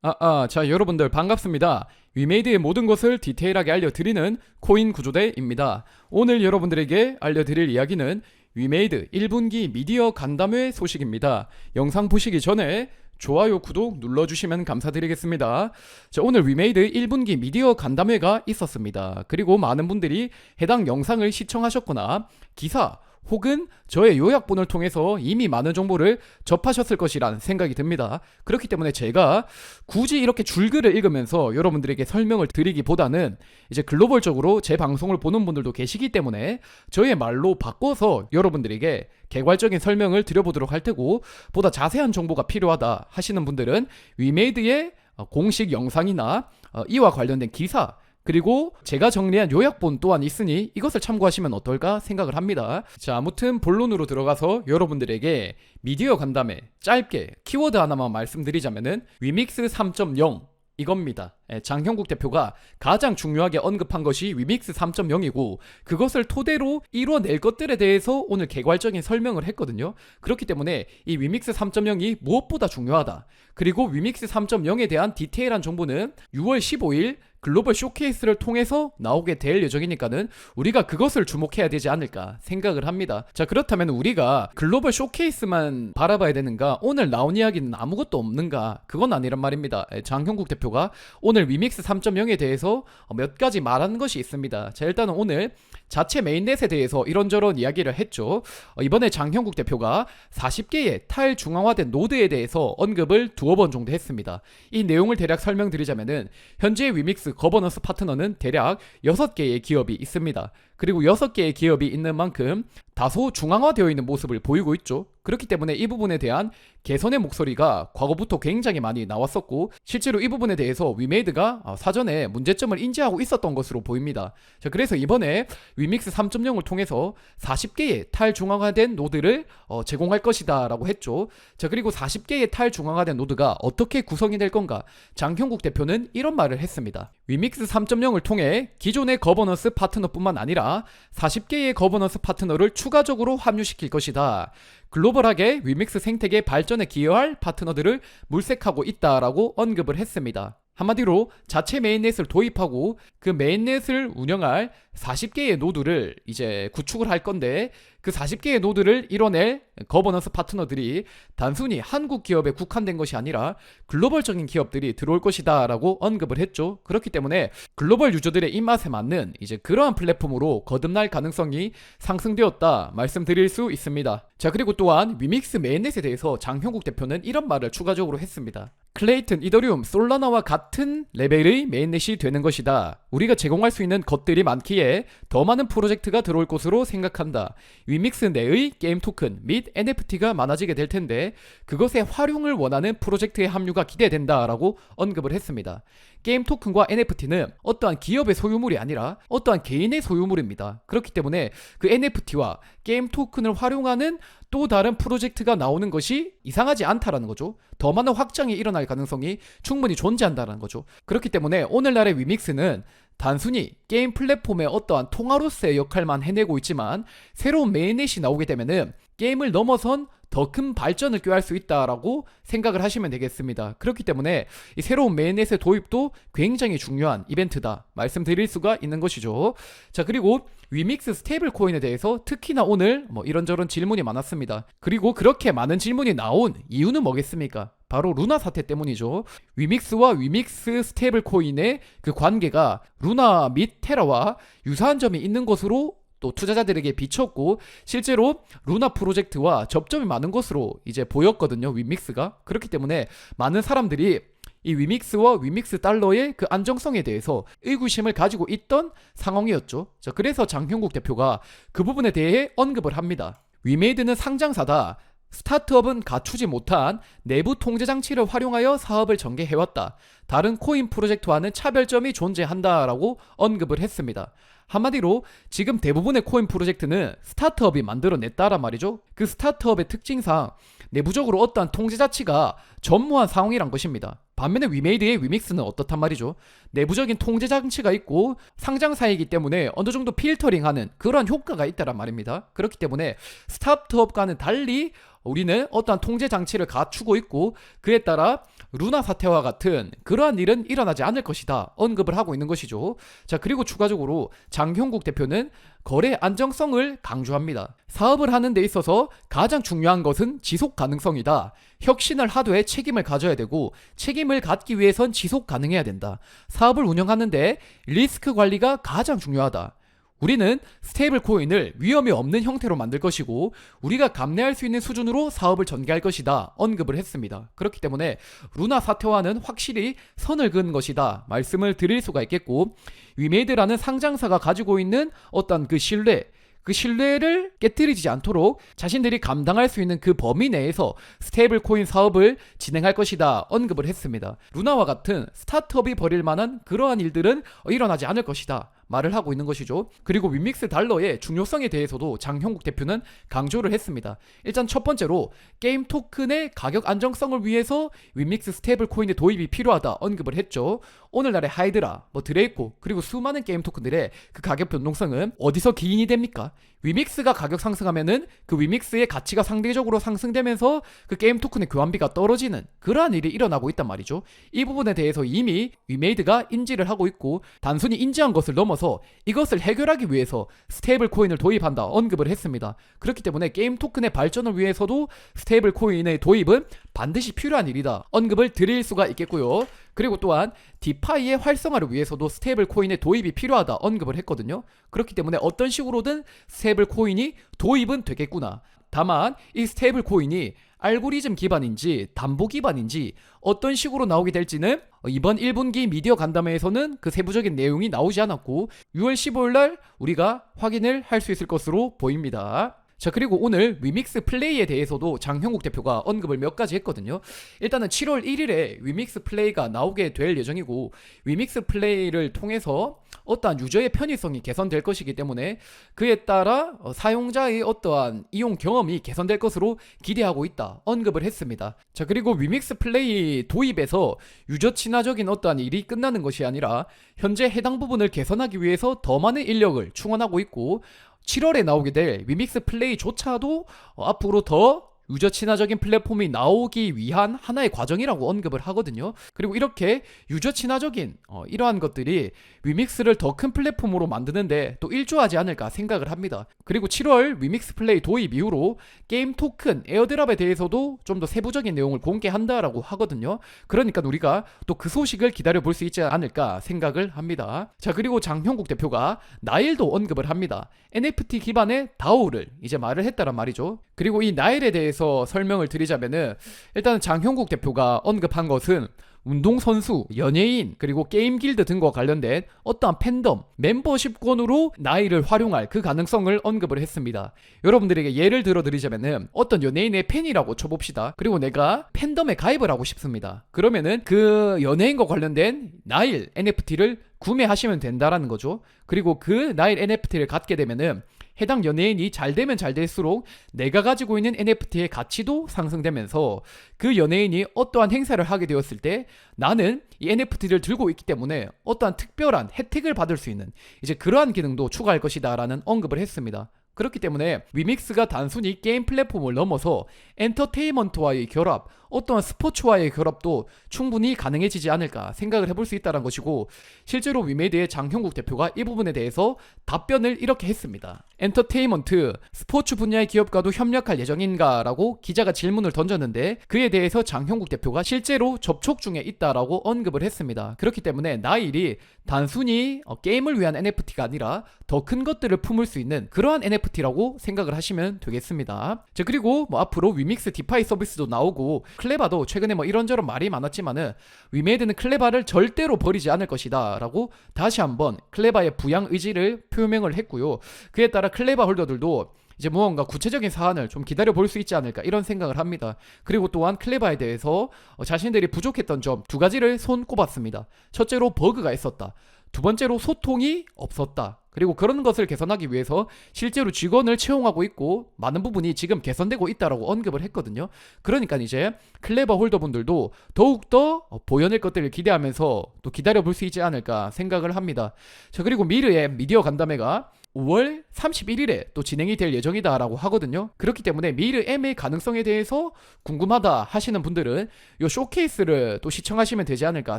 아, 아, 자, 여러분들 반갑습니다. 위메이드의 모든 것을 디테일하게 알려드리는 코인 구조대입니다. 오늘 여러분들에게 알려드릴 이야기는 위메이드 1분기 미디어 간담회 소식입니다. 영상 보시기 전에 좋아요, 구독 눌러주시면 감사드리겠습니다. 자, 오늘 위메이드 1분기 미디어 간담회가 있었습니다. 그리고 많은 분들이 해당 영상을 시청하셨거나 기사, 혹은 저의 요약본을 통해서 이미 많은 정보를 접하셨을 것이란 생각이 듭니다. 그렇기 때문에 제가 굳이 이렇게 줄글을 읽으면서 여러분들에게 설명을 드리기보다는 이제 글로벌적으로 제 방송을 보는 분들도 계시기 때문에 저의 말로 바꿔서 여러분들에게 개괄적인 설명을 드려보도록 할 테고 보다 자세한 정보가 필요하다 하시는 분들은 위메이드의 어, 공식 영상이나 어, 이와 관련된 기사 그리고 제가 정리한 요약본 또한 있으니 이것을 참고하시면 어떨까 생각을 합니다. 자, 아무튼 본론으로 들어가서 여러분들에게 미디어 간담회 짧게 키워드 하나만 말씀드리자면은 위믹스 3.0 이겁니다. 예, 장형국 대표가 가장 중요하게 언급한 것이 위믹스 3.0이고 그것을 토대로 이뤄낼 것들에 대해서 오늘 개괄적인 설명을 했거든요. 그렇기 때문에 이 위믹스 3.0이 무엇보다 중요하다. 그리고 위믹스 3.0에 대한 디테일한 정보는 6월 15일 글로벌 쇼케이스를 통해서 나오게 될 예정이니까는 우리가 그것을 주목해야 되지 않을까 생각을 합니다. 자, 그렇다면 우리가 글로벌 쇼케이스만 바라봐야 되는가? 오늘 나온 이야기는 아무것도 없는가? 그건 아니란 말입니다. 예, 장형국 대표가 오늘 위믹스 3.0에 대해서 몇 가지 말한 것이 있습니다. 자, 일단은 오늘 자체 메인넷에 대해서 이런저런 이야기를 했죠. 어, 이번에 장형국 대표가 40개의 탈중앙화된 노드에 대해서 언급을 두어 번 정도 했습니다. 이 내용을 대략 설명드리자면은 현재 위믹스 거버넌스 파트너는 대략 6개의 기업이 있습니다. 그리고 6개의 기업이 있는 만큼 다소 중앙화되어 있는 모습을 보이고 있죠. 그렇기 때문에 이 부분에 대한 개선의 목소리가 과거부터 굉장히 많이 나왔었고 실제로 이 부분에 대해서 위메이드가 어, 사전에 문제점을 인지하고 있었던 것으로 보입니다. 자, 그래서 이번에 위믹스 3.0을 통해서 40개의 탈중앙화된 노드를 어, 제공할 것이다 라고 했죠. 자, 그리고 40개의 탈중앙화된 노드가 어떻게 구성이 될 건가? 장형국 대표는 이런 말을 했습니다. 위믹스 3.0을 통해 기존의 거버넌스 파트너뿐만 아니라 40개의 거버넌스 파트너를 추가적으로 합류시킬 것이다. 글로벌하게 위믹스 생태계 발전에 기여할 파트너들을 물색하고 있다라고 언급을 했습니다. 한마디로 자체 메인넷을 도입하고 그 메인넷을 운영할 40개의 노드를 이제 구축을 할 건데 그 40개의 노드를 이뤄낼 거버넌스 파트너들이 단순히 한국 기업에 국한된 것이 아니라 글로벌적인 기업들이 들어올 것이다 라고 언급을 했죠. 그렇기 때문에 글로벌 유저들의 입맛에 맞는 이제 그러한 플랫폼으로 거듭날 가능성이 상승되었다 말씀드릴 수 있습니다. 자 그리고 또한 위믹스 메인넷에 대해서 장형국 대표는 이런 말을 추가적으로 했습니다. 클레이튼, 이더리움, 솔라나와 같은 레벨의 메인넷이 되는 것이다. 우리가 제공할 수 있는 것들이 많기에 더 많은 프로젝트가 들어올 것으로 생각한다. 위믹스 내의 게임 토큰 및 NFT가 많아지게 될 텐데 그것의 활용을 원하는 프로젝트의 합류가 기대된다라고 언급을 했습니다. 게임 토큰과 NFT는 어떠한 기업의 소유물이 아니라 어떠한 개인의 소유물입니다. 그렇기 때문에 그 NFT와 게임 토큰을 활용하는 또 다른 프로젝트가 나오는 것이 이상하지 않다라는 거죠. 더 많은 확장이 일어날 가능성이 충분히 존재한다는 거죠. 그렇기 때문에 오늘날의 위믹스는 단순히 게임 플랫폼의 어떠한 통화로서의 역할만 해내고 있지만 새로운 메인넷이 나오게 되면은 게임을 넘어선 더 큰 발전을 꾀할 수 있다라고 생각을 하시면 되겠습니다. 그렇기 때문에 이 새로운 메인넷의 도입도 굉장히 중요한 이벤트다 말씀드릴 수가 있는 것이죠. 자 그리고 위믹스 스테이블 코인에 대해서 특히나 오늘 뭐 이런저런 질문이 많았습니다. 그리고 그렇게 많은 질문이 나온 이유는 뭐겠습니까? 바로 루나 사태 때문이죠. 위믹스와 위믹스 스테이블 코인의 그 관계가 루나 및 테라와 유사한 점이 있는 것으로 또 투자자들에게 비쳤고 실제로 루나 프로젝트와 접점이 많은 것으로 이제 보였거든요. 위믹스가. 그렇기 때문에 많은 사람들이 이 위믹스와 위믹스 달러의 그 안정성에 대해서 의구심을 가지고 있던 상황이었죠. 자, 그래서 장형국 대표가 그 부분에 대해 언급을 합니다. 위메이드는 상장사다. 스타트업은 갖추지 못한 내부 통제 장치를 활용하여 사업을 전개해왔다. 다른 코인 프로젝트와는 차별점이 존재한다라고 언급을 했습니다. 한마디로 지금 대부분의 코인 프로젝트는 스타트업이 만들어냈다란 말이죠. 그 스타트업의 특징상 내부적으로 어떠한 통제 자치가 전무한 상황이란 것입니다. 반면에 위메이드의 위믹스는 어떻단 말이죠. 내부적인 통제 장치가 있고 상장사이기 때문에 어느 정도 필터링하는 그러한 효과가 있다란 말입니다. 그렇기 때문에 스타트업과는 달리 우리는 어떠한 통제 장치를 갖추고 있고 그에 따라 루나 사태와 같은 그러한 일은 일어나지 않을 것이다 언급을 하고 있는 것이죠. 자 그리고 추가적으로 장형국 대표는 거래 안정성을 강조합니다. 사업을 하는 데 있어서 가장 중요한 것은 지속 가능성이다. 혁신을 하되 책임을 가져야 되고 책임을 갖기 위해선 지속 가능해야 된다. 사업을 운영하는데 리스크 관리가 가장 중요하다. 우리는 스테이블 코인을 위험이 없는 형태로 만들 것이고 우리가 감내할 수 있는 수준으로 사업을 전개할 것이다 언급을 했습니다. 그렇기 때문에 루나 사태와는 확실히 선을 그은 것이다 말씀을 드릴 수가 있겠고 위메이드라는 상장사가 가지고 있는 어떤 그 신뢰 그 신뢰를 깨뜨리지 않도록 자신들이 감당할 수 있는 그 범위 내에서 스테이블 코인 사업을 진행할 것이다 언급을 했습니다. 루나와 같은 스타트업이 벌일 만한 그러한 일들은 일어나지 않을 것이다. 말을 하고 있는 것이죠. 그리고 윈믹스 달러의 중요성에 대해서도 장형국 대표는 강조를 했습니다. 일단 첫 번째로 게임 토큰의 가격 안정성을 위해서 윈믹스 스테이블 코인의 도입이 필요하다 언급을 했죠. 오늘날의 하이드라, 뭐 드레이코 그리고 수많은 게임 토큰들의 그 가격 변동성은 어디서 기인이 됩니까? 위믹스가 가격 상승하면은 그 위믹스의 가치가 상대적으로 상승되면서 그 게임 토큰의 교환비가 떨어지는 그러한 일이 일어나고 있단 말이죠. 이 부분에 대해서 이미 위메이드가 인지를 하고 있고 단순히 인지한 것을 넘어서 이것을 해결하기 위해서 스테이블 코인을 도입한다 언급을 했습니다. 그렇기 때문에 게임 토큰의 발전을 위해서도 스테이블 코인의 도입은 반드시 필요한 일이다 언급을 드릴 수가 있겠고요. 그리고 또한 디파이의 활성화를 위해서도 스테이블 코인의 도입이 필요하다 언급을 했거든요. 그렇기 때문에 어떤 식으로든 스테이블 코인이 도입은 되겠구나. 다만 이 스테이블 코인이 알고리즘 기반인지 담보 기반인지 어떤 식으로 나오게 될지는 이번 1분기 미디어 간담회에서는 그 세부적인 내용이 나오지 않았고 6월 15일 날 우리가 확인을 할 수 있을 것으로 보입니다. 자 그리고 오늘 위믹스 플레이에 대해서도 장형국 대표가 언급을 몇 가지 했거든요. 일단은 7월 1일에 위믹스 플레이가 나오게 될 예정이고 위믹스 플레이를 통해서 어떠한 유저의 편의성이 개선될 것이기 때문에 그에 따라 어, 사용자의 어떠한 이용 경험이 개선될 것으로 기대하고 있다 언급을 했습니다. 자 그리고 위믹스 플레이 도입에서 유저 친화적인 어떠한 일이 끝나는 것이 아니라 현재 해당 부분을 개선하기 위해서 더 많은 인력을 충원하고 있고 7월에 나오게 될 위믹스 플레이조차도 어, 앞으로 더 유저 친화적인 플랫폼이 나오기 위한 하나의 과정이라고 언급을 하거든요. 그리고 이렇게 유저 친화적인 어, 이러한 것들이 위믹스를 더 큰 플랫폼으로 만드는데 또 일조하지 않을까 생각을 합니다. 그리고 7월 위믹스 플레이 도입 이후로 게임 토큰 에어드랍에 대해서도 좀 더 세부적인 내용을 공개한다라고 하거든요. 그러니까 우리가 또 그 소식을 기다려 볼 수 있지 않을까 생각을 합니다. 자 그리고 장형국 대표가 나일도 언급을 합니다. NFT 기반의 다오를 이제 말을 했다란 말이죠. 그리고 이 나일에 대해서 설명을 드리자면은 일단은 장형국 대표가 언급한 것은 운동선수, 연예인, 그리고 게임 길드 등과 관련된 어떠한 팬덤, 멤버십권으로 나이를 활용할 그 가능성을 언급을 했습니다. 여러분들에게 예를 들어 드리자면은 어떤 연예인의 팬이라고 쳐봅시다. 그리고 내가 팬덤에 가입을 하고 싶습니다. 그러면은 그 연예인과 관련된 나일 NFT를 구매하시면 된다라는 거죠. 그리고 그 나일 NFT를 갖게 되면은 해당 연예인이 잘 되면 잘 될수록 내가 가지고 있는 NFT의 가치도 상승되면서 그 연예인이 어떠한 행사를 하게 되었을 때 나는 이 NFT를 들고 있기 때문에 어떠한 특별한 혜택을 받을 수 있는 이제 그러한 기능도 추가할 것이다라는 언급을 했습니다. 그렇기 때문에 위믹스가 단순히 게임 플랫폼을 넘어서 엔터테인먼트와의 결합, 어떠한 스포츠와의 결합도 충분히 가능해지지 않을까 생각을 해볼 수 있다는 것이고 실제로 위메이드의 장형국 대표가 이 부분에 대해서 답변을 이렇게 했습니다. 엔터테인먼트, 스포츠 분야의 기업과도 협력할 예정인가라고 기자가 질문을 던졌는데 그에 대해서 장형국 대표가 실제로 접촉 중에 있다라고 언급을 했습니다. 그렇기 때문에 나일이 단순히 어, 게임을 위한 NFT가 아니라 더 큰 것들을 품을 수 있는 그러한 NFT라고 생각을 하시면 되겠습니다. 자 그리고 뭐 앞으로 위믹스 디파이 서비스도 나오고 클레바도 최근에 뭐 이런저런 말이 많았지만은 위메이드는 클레바를 절대로 버리지 않을 것이다라고 다시 한번 클레바의 부양 의지를 표명을 했고요. 그에 따라 클레바 홀더들도 이제 무언가 구체적인 사안을 좀 기다려 볼 수 있지 않을까 이런 생각을 합니다. 그리고 또한 클레바에 대해서 어, 자신들이 부족했던 점 두 가지를 손꼽았습니다. 첫째로 버그가 있었다. 두 번째로 소통이 없었다. 그리고 그런 것을 개선하기 위해서 실제로 직원을 채용하고 있고 많은 부분이 지금 개선되고 있다라고 언급을 했거든요. 그러니까 이제 클레버 홀더분들도 더욱더 어, 보여낼 것들을 기대하면서 또 기다려 볼 수 있지 않을까 생각을 합니다. 자, 그리고 미르의 미디어 간담회가 5월 31일에 또 진행이 될 예정이다라고 하거든요. 그렇기 때문에 미르 M의 가능성에 대해서 궁금하다 하시는 분들은 이 쇼케이스를 또 시청하시면 되지 않을까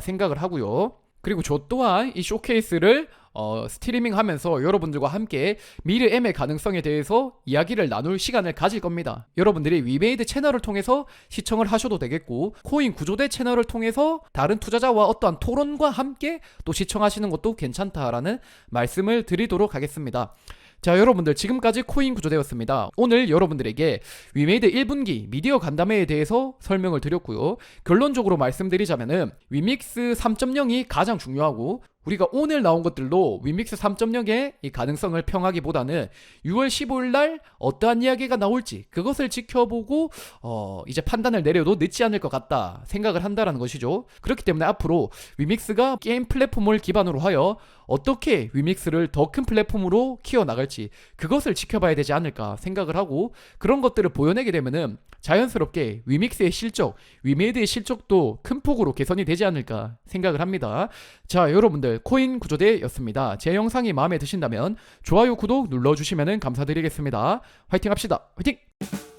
생각을 하고요. 그리고 저 또한 이 쇼케이스를 어, 스트리밍 하면서 여러분들과 함께 미르 M의 가능성에 대해서 이야기를 나눌 시간을 가질 겁니다. 여러분들이 위메이드 채널을 통해서 시청을 하셔도 되겠고, 코인 구조대 채널을 통해서 다른 투자자와 어떠한 토론과 함께 또 시청하시는 것도 괜찮다라는 말씀을 드리도록 하겠습니다. 자, 여러분들 지금까지 코인 구조대였습니다. 오늘 여러분들에게 위메이드 1분기 미디어 간담회에 대해서 설명을 드렸고요. 결론적으로 말씀드리자면은 위믹스 3.0이 가장 중요하고 우리가 오늘 나온 것들도 위믹스 3.0의 이 가능성을 평하기보다는 6월 15일 날 어떠한 이야기가 나올지 그것을 지켜보고 어 이제 판단을 내려도 늦지 않을 것 같다 생각을 한다라는 것이죠. 그렇기 때문에 앞으로 위믹스가 게임 플랫폼을 기반으로 하여 어떻게 위믹스를 더 큰 플랫폼으로 키워 나갈지 그것을 지켜봐야 되지 않을까 생각을 하고 그런 것들을 보여내게 되면은 자연스럽게 위믹스의 실적, 위메이드의 실적도 큰 폭으로 개선이 되지 않을까 생각을 합니다. 자, 여러분들 코인 구조대였습니다. 제 영상이 마음에 드신다면 좋아요, 구독 눌러주시면 감사드리겠습니다. 화이팅 합시다. 화이팅!